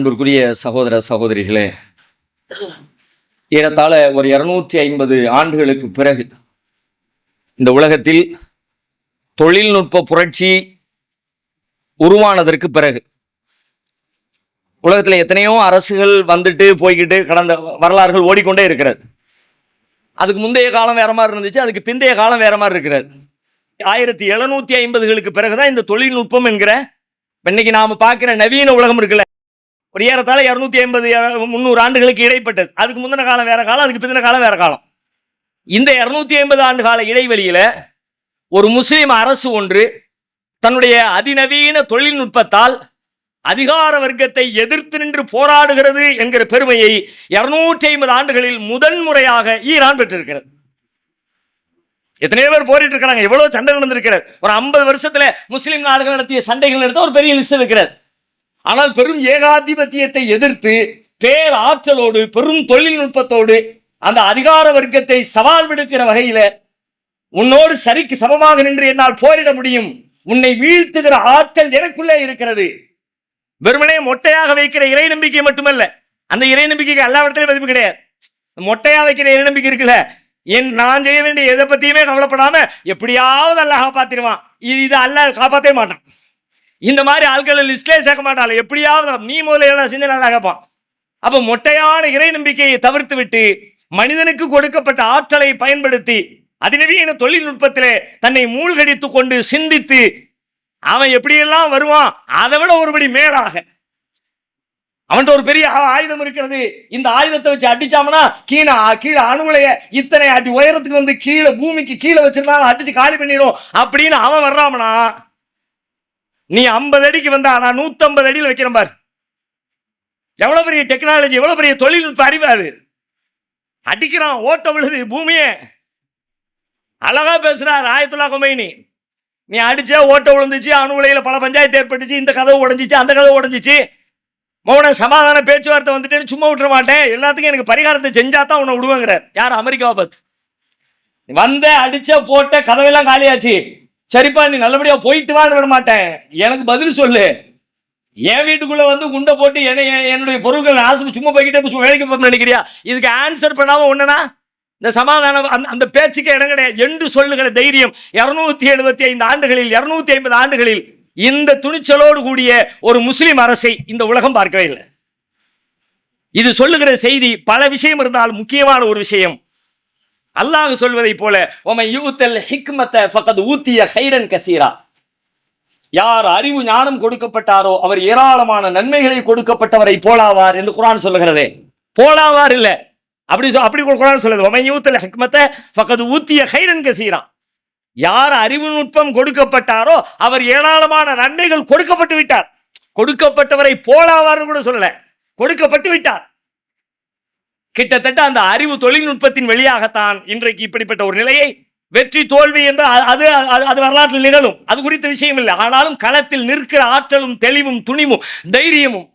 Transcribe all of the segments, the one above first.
அன்பிற்குரிய சகோதர சகோதரிகளே ஏறத்தாழ ஒரு இருநூற்றி ஐம்பது ஆண்டுகளுக்கு பிறகு இந்த உலகத்தில் தொழில்நுட்ப புரட்சி உருவானதற்கு பிறகு உலகத்தில் எத்தனையோ அரசுகள் வந்துட்டு போய்கிட்டு கடந்த வரலாறுகள் ஓடிக்கொண்டே இருக்கிறது. அதுக்கு முந்தைய காலம் வேற மாதிரி இருந்துச்சு அதுக்கு பிந்தைய காலம் வேற மாதிரி இருக்கிறது. ஆயிரத்தி எழுநூத்தி ஐம்பதுகளுக்கு பிறகுதான் இந்த தொழில்நுட்பம் என்கிற இன்னைக்கு நாம பார்க்கிற நவீன உலகம் இருக்குல்ல ஒரு ஏறத்தாழ இரநூத்தி ஐம்பது முந்நூறு ஆண்டுகளுக்கு இடைப்பட்டது. அதுக்கு முந்தின காலம் வேற காலம் அதுக்கு பிந்தின காலம் வேற காலம். இந்த இரநூத்தி ஐம்பது ஆண்டு கால இடைவெளியில் ஒரு முஸ்லீம் அரசு ஒன்று தன்னுடைய அதிநவீன தொழில்நுட்பத்தால் அதிகார வர்க்கத்தை எதிர்த்து நின்று போராடுகிறது என்கிற பெருமையை இருநூற்றி ஐம்பது ஆண்டுகளில் முதன்முறையாக ஈரான் பெற்றிருக்கிறது. எத்தனையோ பேர் போரிட்டு இருக்கிறாங்க. எவ்வளவு சண்டை நடந்திருக்கிறது. ஒரு ஐம்பது வருஷத்துல முஸ்லீம் நாடுகள் நடத்திய சண்டைகள் நடத்த ஒரு பெரிய லிஸ்ட் இருக்கிறது. ஆனால் பெரும் ஏகாதிபத்தியத்தை எதிர்த்து பேர் ஆற்றலோடு பெரும் தொழில்நுட்பத்தோடு அந்த அதிகார வர்க்கத்தை சவால் விடுக்கிற வகையில உன்னோடு சரிக்கு சமமாக நின்று என்னால் போரிட முடியும். உன்னை வீழ்த்துகிற ஆற்றல் எனக்குள்ளே இருக்கிறது. வெறுமனே மொட்டையாக வைக்கிற இறை நம்பிக்கை மட்டுமல்ல அந்த இறை நம்பிக்கைக்கு எல்லா இடத்துலையும் மதிப்பு கிடையாது. மொட்டையாக வைக்கிற இறை நம்பிக்கை இருக்குல்ல என் நான் செய்ய வேண்டிய எதை பத்தியுமே கவலைப்படாம எப்படியாவது அல்லாஹ் காப்பாற்றிடுவான் இது இது அல்லாஹ் காப்பாற்றவே மாட்டான். இந்த மாதிரி ஆட்களை லிஸ்ட்லேயே சேர்க்க மாட்டாள். எப்படியாவது நீ முதல்ல என்ன சிந்தனை நல்லா கேட்பான். அப்போ மொட்டையான இறை நம்பிக்கையை தவிர்த்து விட்டு மனிதனுக்கு கொடுக்கப்பட்ட ஆற்றலை பயன்படுத்தி அதிநவீன தொழில்நுட்பத்திலே தன்னை மூழ்கடித்து கொண்டு சிந்தித்து அவன் எப்படியெல்லாம் வருவான்? அதை விட ஒருபடி மேலாக. அவன்கிட்ட ஒரு பெரிய ஆயுதம் இருக்கிறது. இந்த ஆயுதத்தை வச்சு அடிச்சாமனா கீழே கீழே அணுகுலைய இத்தனை அடி உயரத்துக்கு வந்து கீழே பூமிக்கு கீழே வச்சிருந்தாலும் அடிச்சு காலி பண்ணிடும் அப்படின்னு அவன் வர்றாமனா? நீ ஐம்பது அடிக்கு வந்தா நான் நூற்றம்பது அடியில் வைக்கிறேன் பார். எவ்வளோ பெரிய டெக்னாலஜி எவ்வளோ பெரிய தொழில்நுட்ப அறிவு அது? அடிக்கிறான் ஓட்ட விழுது பூமியே. அழகா பேசுறார் ஆயத்துல்லா கொமைனி நீ அடிச்சா ஓட்ட விழுந்துச்சு அணு உலையில் பல பஞ்சாயத்து ஏற்பட்டுச்சு இந்த கதவு உடைஞ்சிச்சு அந்த கதவு உடைஞ்சிச்சு. மௌன சமாதான பேச்சுவார்த்தை வந்துட்டேன்னு சும்மா விட்டுற மாட்டேன். எல்லாத்துக்கும் எனக்கு பரிகாரத்தை செஞ்சா தான் உன்னை விடுவேங்கிறார். யார்? அமெரிக்காவை பார்த்து. வந்த அடிச்ச போட்ட கதவெல்லாம் காலியாச்சு. சரிப்பா நீ நல்லபடியா போயிட்டு வாழ விட மாட்டேன். எனக்கு பதில் சொல்லு. என் வீட்டுக்குள்ள வந்து குண்டை போட்டு என்ன என்னுடைய பொருட்கள் ஆசை சும்மா போய்கிட்டே சும்மா வேலைக்கு போக நினைக்கிறியா? இதுக்கு ஆன்சர் பண்ணாம ஒண்ணுனா இந்த சமாதானம் அந்த அந்த பேச்சுக்கு இடம் கிடையாது. என்று சொல்லுகிற தைரியம் இரநூத்தி எழுபத்தி ஐந்து ஆண்டுகளில் இரநூத்தி ஐம்பது ஆண்டுகளில் இந்த துணிச்சலோடு கூடிய ஒரு முஸ்லீம் அரசை இந்த உலகம் பார்க்கவே இல்லை. இது சொல்லுகிற செய்தி பல விஷயம் இருந்தால் முக்கியமான ஒரு விஷயம். அல்லாஹ் சொல்வதைப் போல உமை யூத்தல் ஹிக்மத்தை ஃபக்கத் ஊத்திய ஹைரன் கசீரா. யார் அறிவு ஞானம் கொடுக்கப்பட்டாரோ அவர் ஏராளமான நன்மைகளை கொடுக்கப்பட்டவரை போலாவார் என்று குரான் சொல்லுகிறதே. போலாவார் இல்லை. அப்படி அப்படி குரான் சொல்லுது உமை யூத்தல் ஹிக்மத்தை ஃபக்கத் ஊத்திய ஹைரன் கசீரா. யார் அறிவு நுட்பம் கொடுக்கப்பட்டாரோ அவர் ஏராளமான நன்மைகள் கொடுக்கப்பட்டு விட்டார். கொடுக்கப்பட்டவரை போலாவார்னு கூட சொல்லல. கொடுக்கப்பட்டு விட்டார். கிட்டத்தட்ட அந்த அறிவு தொழில்நுட்பத்தின் வழியாகத்தான் இன்றைக்கு இப்படிப்பட்ட ஒரு நிலையை வெற்றி தோல்வி என்று அது அது- அது வரலாற்றில் நிகழும். அது குறித்த விஷயம் இல்லை. ஆனாலும் களத்தில் நிற்கிற ஆற்றலும் தெளிவும் துணிவும் தைரியமும்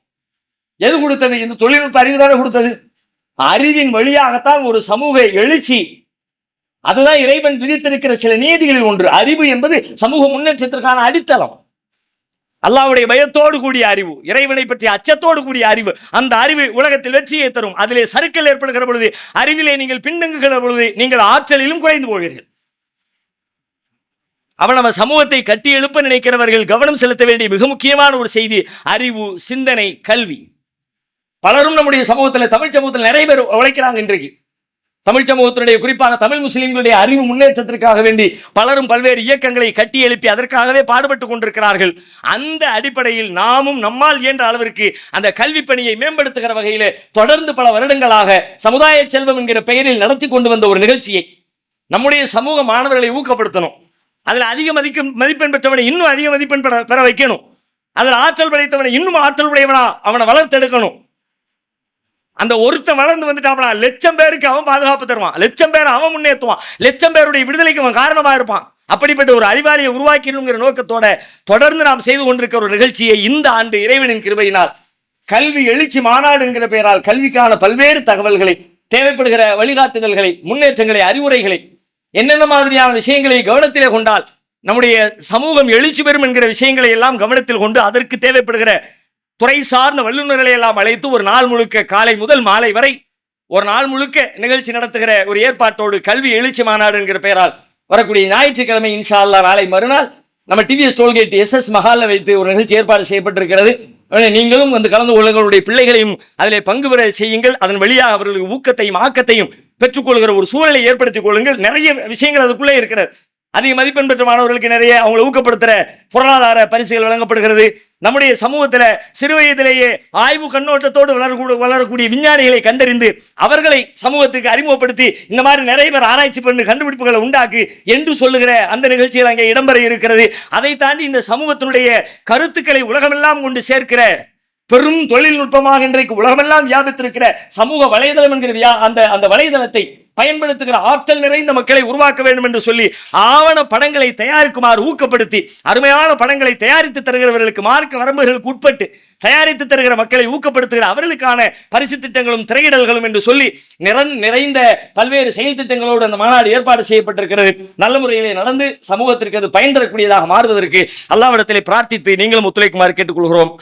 எது கொடுத்தது? இந்த தொழில்நுட்ப அறிவு தானே கொடுத்தது. அறிவின் வழியாகத்தான் ஒரு சமூக எழுச்சி. அதுதான் இறைவன் விதித்திருக்கிற சில நீதிகளில் ஒன்று. அறிவு என்பது சமூக முன்னேற்றத்திற்கான அடித்தளம். அல்லாவுடைய பயத்தோடு கூடிய அறிவு இறைவனை பற்றிய அச்சத்தோடு கூடிய அறிவு அந்த அறிவு உலகத்தில் வெற்றியை தரும். அதிலே சறுக்கல் ஏற்படுகிற பொழுது அறிவிலே நீங்கள் பின்தங்குகிற பொழுது நீங்கள் ஆற்றலிலும் குறைந்து போவீர்கள். அவன் நம்ம சமூகத்தை கட்டி எழுப்ப நினைக்கிறவர்கள் கவனம் செலுத்த வேண்டிய மிக முக்கியமான ஒரு செய்தி அறிவு சிந்தனை கல்வி. பலரும் நம்முடைய சமூகத்தில் தமிழ் சமூகத்தில் நிறைய பேர் உழைக்கிறாங்க இன்றைக்கு. தமிழ் சமூகத்தினுடைய குறிப்பாக தமிழ் முஸ்லீம்களுடைய அறிவு முன்னேற்றத்திற்காக வேண்டி பலரும் பல்வேறு இயக்கங்களை கட்டி எழுப்பி அதற்காகவே பாடுபட்டு கொண்டிருக்கிறார்கள். அந்த அடிப்படையில் நாமும் நம்மால் இயன்ற அளவிற்கு அந்த கல்வி பணியை மேம்படுத்துகிற வகையில் தொடர்ந்து பல வருடங்களாக சமுதாய செல்வம் என்கிற பெயரில் நடத்தி கொண்டு வந்த ஒரு நிகழ்ச்சியை நம்முடைய சமூக மாணவர்களை ஊக்கப்படுத்தணும். அதில் அதிக மதிக்க மதிப்பெண் பெற்றவனை இன்னும் அதிக மதிப்பெண் பெற பெற வைக்கணும். அதில் ஆற்றல் படைத்தவனை இன்னும் ஆற்றல் உடையவனா அவனை வளர்த்தெடுக்கணும். அந்த ஒருத்தன் வளர்ந்து வந்துட்டாப்னா லட்சம் பேருக்கு அவன் பாதுகாப்பு தருவான். லட்சம் பேர் அவன் முன்னேற்றுவான் லட்சம் பேருடைய விடுதலைக்கு அவன் காரணமாக இருப்பான். அப்படிப்பட்ட ஒரு அறிவாளியை உருவாக்கணுங்கிற நோக்கத்தோட தொடர்ந்து நாம் செய்து கொண்டிருக்கிற ஒரு நிகழ்ச்சியை இந்த ஆண்டு இறைவனின் கிருபையினால் கல்வி எழுச்சி மாநாடு என்கிற பெயரால் கல்விக்கான பல்வேறு தகவல்களை தேவைப்படுகிற வழிகாட்டுதல்களை முன்னேற்றங்களை அறிவுரைகளை என்னென்ன மாதிரியான விஷயங்களை கவனத்திலே கொண்டால் நம்முடைய சமூகம் எழுச்சி பெறும் என்கிற விஷயங்களை எல்லாம் கவனத்தில் கொண்டு அதற்கு தேவைப்படுகிற துறை சார்ந்த வல்லுநர்களை எல்லாம் அழைத்து ஒரு நாள் முழுக்க காலை முதல் மாலை வரை ஒரு நாள் முழுக்க நிகழ்ச்சி நடத்துகிற ஒரு ஏற்பாட்டோடு கல்வி எழுச்சி மாநாடு என்கிற பெயரால் வரக்கூடிய ஞாயிற்றுக்கிழமை இன்ஷா அல்லாஹ் நாளை மறுநாள் நம்ம டிவிஎஸ் டோல்கேட் எஸ் எஸ் மஹாலில் வைத்து ஒரு நிகழ்ச்சி ஏற்பாடு செய்யப்பட்டிருக்கிறது. நீங்களும் வந்து கலந்து கொள்ளுங்களுடைய பிள்ளைகளையும் அதிலே பங்கு பெற செய்யுங்கள். அதன் வழியாக அவர்களுக்கு ஊக்கத்தையும் ஆக்கத்தையும் பெற்றுக்கொள்கிற ஒரு சூழலை ஏற்படுத்திக் கொள்ளுங்கள். நிறைய விஷயங்கள் அதுக்குள்ளே இருக்கிறது. அதிக மதிப்பெண் பெற்ற மாணவர்களுக்கு நிறைய அவங்களை ஊக்கப்படுத்துகிற பொருளாதார பரிசுகள் வழங்கப்படுகிறது. நம்முடைய சமூகத்தில் சிறு வயதிலேயே ஆய்வு கண்ணோட்டத்தோடு வளரக்கூடிய வளரக்கூடிய விஞ்ஞானிகளை கண்டறிந்து அவர்களை சமூகத்துக்கு அறிமுகப்படுத்தி இந்த மாதிரி நிறைய பேர் ஆராய்ச்சி பண்ணி கண்டுபிடிப்புகளை உண்டாக்கு என்று சொல்லுகிற அந்த நிகழ்ச்சிகள் அங்கே இடம்பெற இருக்கிறது. அதை தாண்டி இந்த சமூகத்தினுடைய கருத்துக்களை உலகமெல்லாம் கொண்டு சேர்க்கிற பெரும் தொழில்நுட்பமாக இன்றைக்கு உலகமெல்லாம் வியாபித்திருக்கிற சமூக வலைதளம் என்கிற வியா- அந்த அந்த வலைதளத்தை பயன்படுத்துகிற ஆற்றல் நிறைந்த மக்களை உருவாக்க வேண்டும் என்று சொல்லி ஆவண படங்களை தயாரிக்குமாறு ஊக்கப்படுத்தி அருமையான படங்களை தயாரித்து தருகிறவர்களுக்கு மார்க்க வரம்புகளுக்கு உட்பட்டு தயாரித்து தருகிற மக்களை ஊக்கப்படுத்துகிற அவர்களுக்கான பரிசு திட்டங்களும் திரையிடல்களும் என்று சொல்லி நிறந் நிறைந்த பல்வேறு செயல் திட்டங்களோடு அந்த மாநாடு ஏற்பாடு செய்யப்பட்டிருக்கிறது. நல்ல முறையிலே நடந்து சமூகத்திற்கு அது பயன் தரக்கூடியதாக மாறுவதற்கு அல்லாவிடத்திலே பிரார்த்தித்து நீங்களும் ஒத்துழைக்குமாறு கேட்டுக்கொள்கிறோம்.